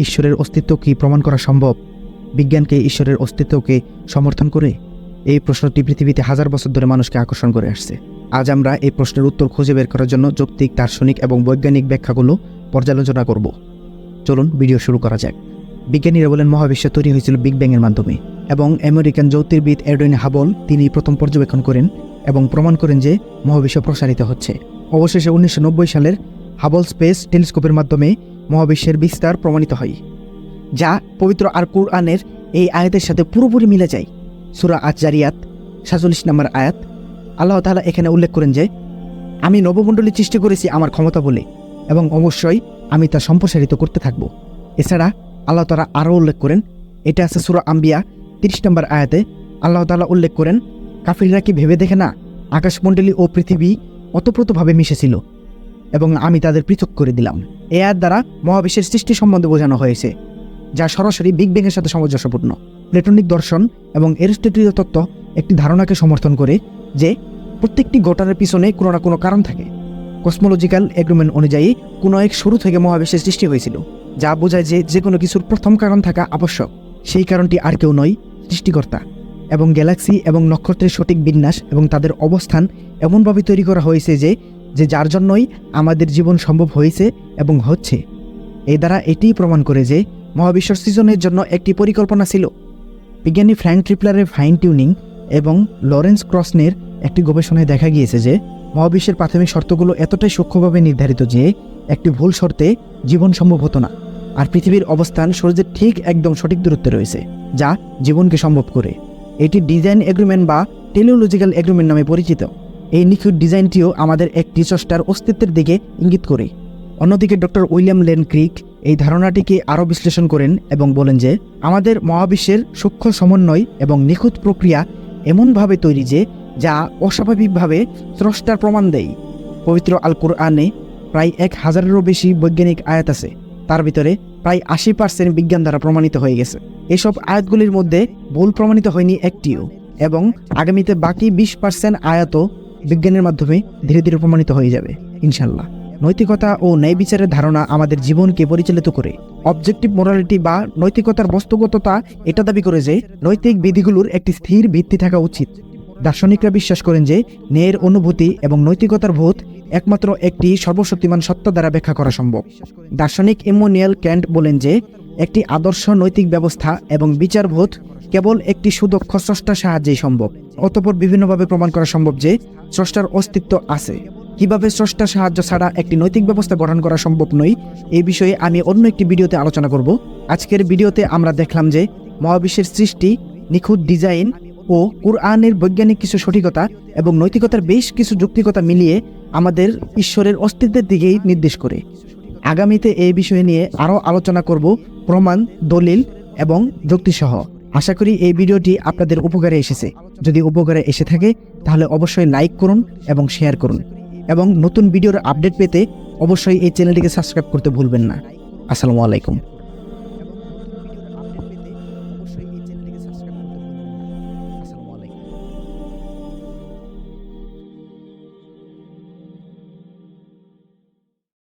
ঈশ্বরের অস্তিত্ব কি প্রমাণ করা সম্ভব? বিজ্ঞানকে ঈশ্বরের অস্তিত্বকে সমর্থন করে? এই প্রশ্নটি পৃথিবীতে হাজার বছর ধরে মানুষকে আকর্ষণ করে আসছে। আজ আমরা এই প্রশ্নের উত্তর খুঁজে বের করার জন্য যৌক্তিক, দার্শনিক এবং বৈজ্ঞানিক ব্যাখ্যাগুলো পর্যালোচনা করব। চলুন ভিডিও শুরু করা যাক। বিজ্ঞানীরা বলেন, মহাবিশ্ব তৈরি হয়েছিল বিগ ব্যাংয়ের মাধ্যমে এবং আমেরিকান জ্যোতির্বিদ এডওয়েন হাবল তিনি প্রথম পর্যবেক্ষণ করেন এবং প্রমাণ করেন যে মহাবিশ্ব প্রসারিত হচ্ছে। অবশেষে উনিশশো নব্বই সালের হাবল স্পেস টেলিস্কোপের মাধ্যমে মহাবিশ্বের বিস্তার প্রমাণিত হয়, যা পবিত্র আর কুরআনের এই আয়াতের সাথে পুরোপুরি মিলে যায়। সুরা আজ জারিয়াত সাতচল্লিশ নম্বর আয়াত, আল্লাহ তাআলা এখানে উল্লেখ করেন যে, আমি নবমণ্ডলী সৃষ্টি করেছি আমার ক্ষমতা বলে এবং অবশ্যই আমি তা সম্প্রসারিত করতে থাকব। এছাড়া আল্লাহ তালা আরও উল্লেখ করেন, এটা আছে সুরা আম্বিয়া, তিরিশ নম্বর আয়াতে, আল্লাহ তালা উল্লেখ করেন, কাফিররা কি ভেবে দেখে না আকাশমণ্ডলী ও পৃথিবী অতপ্রতভাবে মিশেছিল? এবং আমি তাদের পৃথক করে দিলাম। এ দ্বারা মহাবিশ্বের সৃষ্টি সম্বন্ধে বোঝানো হয়েছে, যা সরাসরি বিগ ব্যাংয়ের সাথে সামঞ্জস্যপূর্ণ। প্লেটনিক দর্শন এবং এরিস্টটলীয় তত্ত্ব একটি ধারণাকে সমর্থন করে যে প্রত্যেকটি ঘটনার পিছনে কোনো না কোনো কারণ থাকে। কসমোলজিক্যাল এগ্রিমেন্ট অনুযায়ী কোনো এক শুরু থেকে মহাবিশ্বের সৃষ্টি হয়েছিল, যা বোঝায় যে যে কোনো কিছুর প্রথম কারণ থাকা আবশ্যক। সেই কারণটি আর কেউ নয়, সৃষ্টিকর্তা এবং গ্যালাক্সি এবং নক্ষত্রের সঠিক বিন্যাস এবং তাদের অবস্থান এমনভাবে তৈরি করা হয়েছে যে যে যার জন্যই আমাদের জীবন সম্ভব হয়েছে এবং হচ্ছে। এই দ্বারা এটিই প্রমাণ করে যে মহাবিশ্ব সৃজনের জন্য একটি পরিকল্পনা ছিল। বিজ্ঞানী ফ্র্যাঙ্ক ট্রিপলারের ফাইন টিউনিং এবং লরেন্স ক্রসনের একটি গবেষণায় দেখা গিয়েছে যে মহাবিশ্বের প্রাথমিক শর্তগুলো এতটাই সূক্ষ্মভাবে নির্ধারিত যে একটি ভুল শর্তে জীবন সম্ভব হতো না, আর পৃথিবীর অবস্থান সূর্যের ঠিক একদম সঠিক দূরত্বে রয়েছে, যা জীবনকে সম্ভব করে। এটি ডিজাইন এগ্রিমেন্ট বা টেলিওলজিক্যাল এগ্রিমেন্ট নামে পরিচিত। এই নিখুঁত ডিজাইনটিও আমাদের একটি স্রষ্টার অস্তিত্বের দিকে ইঙ্গিত করে। অন্যদিকে ডক্টর উইলিয়াম লেন ক্রিক এই ধারণাটিকে আরও বিশ্লেষণ করেন এবং বলেন যে, আমাদের মহাবিশ্বের সূক্ষ্ম সমন্বয় এবং নিখুঁত প্রক্রিয়া এমনভাবে তৈরি যে, যা অস্বাভাবিকভাবে স্রষ্টার প্রমাণ দেয়। পবিত্র আল কোরআনে প্রায় এক হাজারেরও বেশি বৈজ্ঞানিক আয়াত আছে। তার ভিতরে প্রায় আশি পার্সেন্ট বিজ্ঞান দ্বারা প্রমাণিত হয়ে গেছে। এসব আয়াতগুলির মধ্যে ভুল প্রমাণিত হয়নি একটিও এবং আগামীতে বাকি বিশ পার্সেন্ট আয়াতও বিজ্ঞানের মাধ্যমে ধীরে ধীরে প্রমাণিত হয়ে যাবে ইনশাল্লাহ নৈতিকতা ও ন্যায় বিচারের ধারণা আমাদের জীবনকে পরিচালিত করে। অবজেক্টিভ মোরালিটি বা নৈতিকতার বস্তুগততা, এটা দাবি করে যে নৈতিক বিধিগুলোর একটি স্থির ভিত্তি থাকা উচিত। দার্শনিকরা বিশ্বাস করেন যে ন্যায়ের অনুভূতি এবং নৈতিকতার বোধ একমাত্র একটি সর্বশক্তিমান সত্তা দ্বারা ব্যাখ্যা করা সম্ভব। দার্শনিক ইমোনিয়াল ক্যান্ট বলেন যে একটি আদর্শ নৈতিক ব্যবস্থা এবং বিচারবোধ কেবল একটি সুদক্ষ স্রষ্টার সাহায্যেই সম্ভব, অতপর বিভিন্নভাবে প্রমাণ করা সম্ভব যে স্রষ্টার অস্তিত্ব আছে। কীভাবে স্রষ্টার সাহায্য ছাড়া একটি নৈতিক ব্যবস্থা গঠন করা সম্ভব নয়, এই বিষয়ে আমি অন্য একটি ভিডিওতে আলোচনা করব। আজকের ভিডিওতে আমরা দেখলাম যে মহাবিশ্বের সৃষ্টি, নিখুঁত ডিজাইন ও কুরআনের বৈজ্ঞানিক কিছু সঠিকতা এবং নৈতিকতার বেশ কিছু যুক্তিকতা মিলিয়ে আমাদের ঈশ্বরের অস্তিত্বের দিকেই নির্দেশ করে। আগামীতে এই বিষয় নিয়ে আরও আলোচনা করব প্রমাণ, দলিল এবং যুক্তিসহ। আশা করি এই ভিডিওটি আপনাদের উপকারে এসেছে। যদি উপকারে এসে থাকে, তাহলে অবশ্যই লাইক করুন এবং শেয়ার করুন। এবং নতুন ভিডিওর আপডেট পেতে অবশ্যই এই চ্যানেলটিকে সাবস্ক্রাইব করতে ভুলবেন না। আসসালামু আলাইকুম।